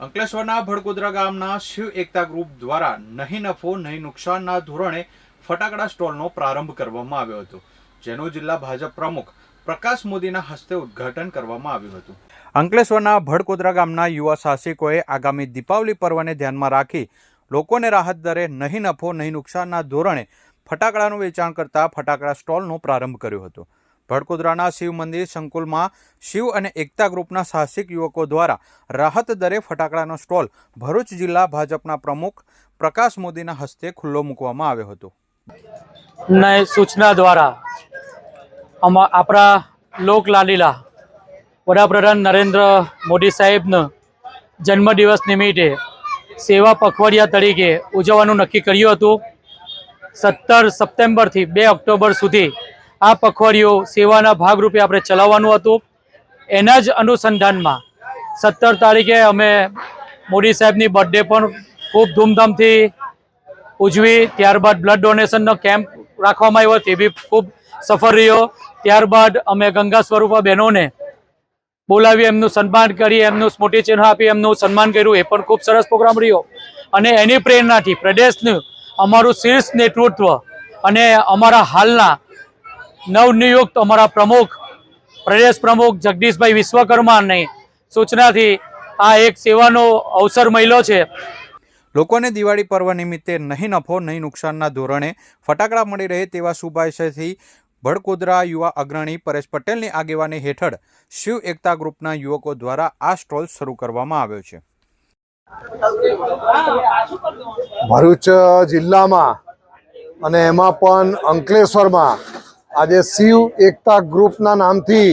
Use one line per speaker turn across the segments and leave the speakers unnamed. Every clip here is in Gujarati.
અંકલેશ્વરના ભડકોદરા ગામના શિવ એકતા ગ્રુપ દ્વારા નહીં નફો, નહીં નુકસાનના ધોરણે ફટાકડા સ્ટોલનો પ્રારંભ કરવામાં આવ્યો હતો, જેનું જિલ્લા ભાજપ પ્રમુખ પ્રકાશ મોદીના હસ્તે ઉદ્ઘાટન કરવામાં આવ્યું હતું. અંકલેશ્વરના ભડકોદરા ગામના યુવા સાહસિકોએ આગામી દીપાવલી પર્વને ધ્યાનમાં રાખી લોકોને રાહત દરે નહીં નફો, નહીં નુકસાનના ધોરણે ફટાકડાનું વેચાણ કરતા ફટાકડા સ્ટોલનો પ્રારંભ કર્યો હતો. ભડકોદરાના શિવ મંદિર સંકુલમાં શિવ અને એકતા ગ્રુપના સાહસિક યુવકો દ્વારા રાહત દરે ફટાકડાનો સ્ટોલ ભરૂચ જિલ્લા ભાજપના પ્રમુખ પ્રકાશ મોદીના હસ્તે ખુલ્લો મૂકવામાં આવ્યો હતો.
ને સૂચના દ્વારા આપણા લોકલાલીલા વડાપ્રધાન નરેન્દ્ર મોદી સાહેબનો જન્મદિવસ નિમિત્તે સેવા પખવાડિયા તરીકે ઉજવવાનું નક્કી કર્યું હતું. સત્તર સપ્ટેમ્બરથી બે ઓક્ટોબર સુધી આ પખવાડિયું સેવાના ભાગરૂપે આપણે ચલાવવાનું હતું. એના જ અનુસંધાનમાં સત્તર તારીખે અમે મોદી સાહેબની બર્થડે પણ ખૂબ ધૂમધામથી ઉજવી. ત્યારબાદ બ્લડ ડોનેશનનો કેમ્પ રાખવામાં આવ્યો, તે બી ખૂબ સફળ રહ્યો. ત્યારબાદ અમે ગંગા સ્વરૂપા બહેનોને બોલાવી, એમનું સન્માન કરી, એમનું સ્મૃતિ ચિહ્ન આપી, એમનું સન્માન કર્યું. એ પણ ખૂબ સરસ પ્રોગ્રામ રહ્યો. અને એની પ્રેરણાથી પ્રદેશનું અમારું શીર્ષ નેતૃત્વ અને અમારા હાલના નવનિયુક્ત અમારા પ્રમુખ પ્રદેશ પ્રમુખ જગદીશભાઈ વિશ્વકર્માની સૂચનાથી આ એક સેવાનો અવસર મળ્યો છે.
લોકોને દિવાળી પર્વ નિમિત્તે નહીં નફો નહીં નુકસાનના ધોરણે ફટાકડા મળી રહે તેવા શુભાશયથી ભડકોદરા યુવા અગ્રણી પરેશ પટેલની આગેવાની હેઠળ શિવ એકતા ગ્રુપના યુવકો દ્વારા આ સ્ટોલ શરૂ કરવામાં આવ્યો છે.
ભરૂચ જિલ્લામાં અને એમાં પણ અંકલેશ્વરમાં આજે શિવ એકતા ગ્રુપના નામથી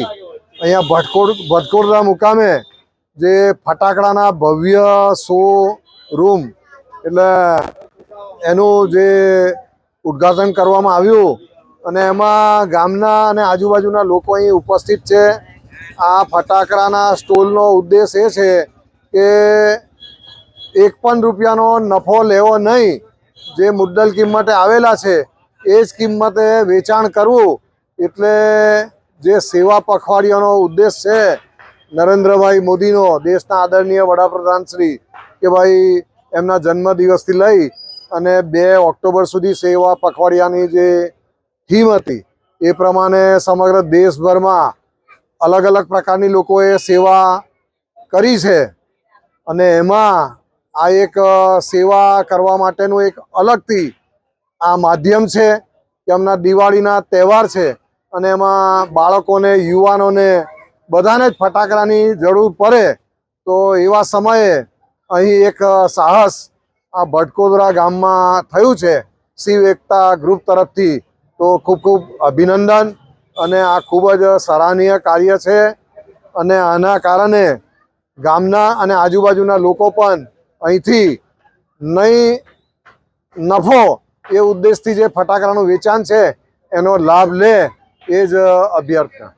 અહીંયા ભટકોડ ભટકોડરા મુકામે જે ફટાકડાના ભવ્ય શો રૂમ, એટલે એનું જે ઉદ્ઘાટન કરવામાં આવ્યું અને એમાં ગામના અને આજુબાજુના લોકો અહીં ઉપસ્થિત છે. આ ફટાકડાના સ્ટોલનો ઉદ્દેશ એ છે કે એક પણ રૂપિયાનો નફો લેવો નહીં, જે મુદ્દલ કિંમતે આવેલા છે એ જ કિંમતે વેચાણ કરવું એટલે જે સેવા પખવાડિયાનો ઉદ્દેશ છે, નરેન્દ્રભાઈ મોદીનો, દેશના આદરણીય વડાપ્રધાન શ્રી, કે ભાઈ એમના જન્મદિવસથી લઈ અને બે ઓક્ટોબર સુધી સેવા પખવાડિયાની જે થીમ હતી, એ પ્રમાણે સમગ્ર દેશભરમાં અલગ અલગ પ્રકારની લોકોએ સેવા કરી છે. અને એમાં આ એક સેવા કરવા માટેનું એક અલગથી આ માધ્યમ છે કે એમના દિવાળીના તહેવાર છે અને એમાં બાળકોને, યુવાનોને બધાને જ ફટાકડાની જરૂર પડે, તો એવા સમયે અહીં એક સાહસ આ ભટકોદરા ગામમાં થયું છે. શિવ એકતા ગ્રુપ તરફથી તો ખૂબ ખૂબ અભિનંદન અને આ ખૂબ જ સરાહનીય કાર્ય છે અને આના કારણે ગામના અને આજુબાજુના લોકો પણ અહીંથી નહીં નફો એ ઉદ્દેશથી જે ફટાકડાનું વેચાણ છે એનો લાભ લે એ જ અભ્યર્થના.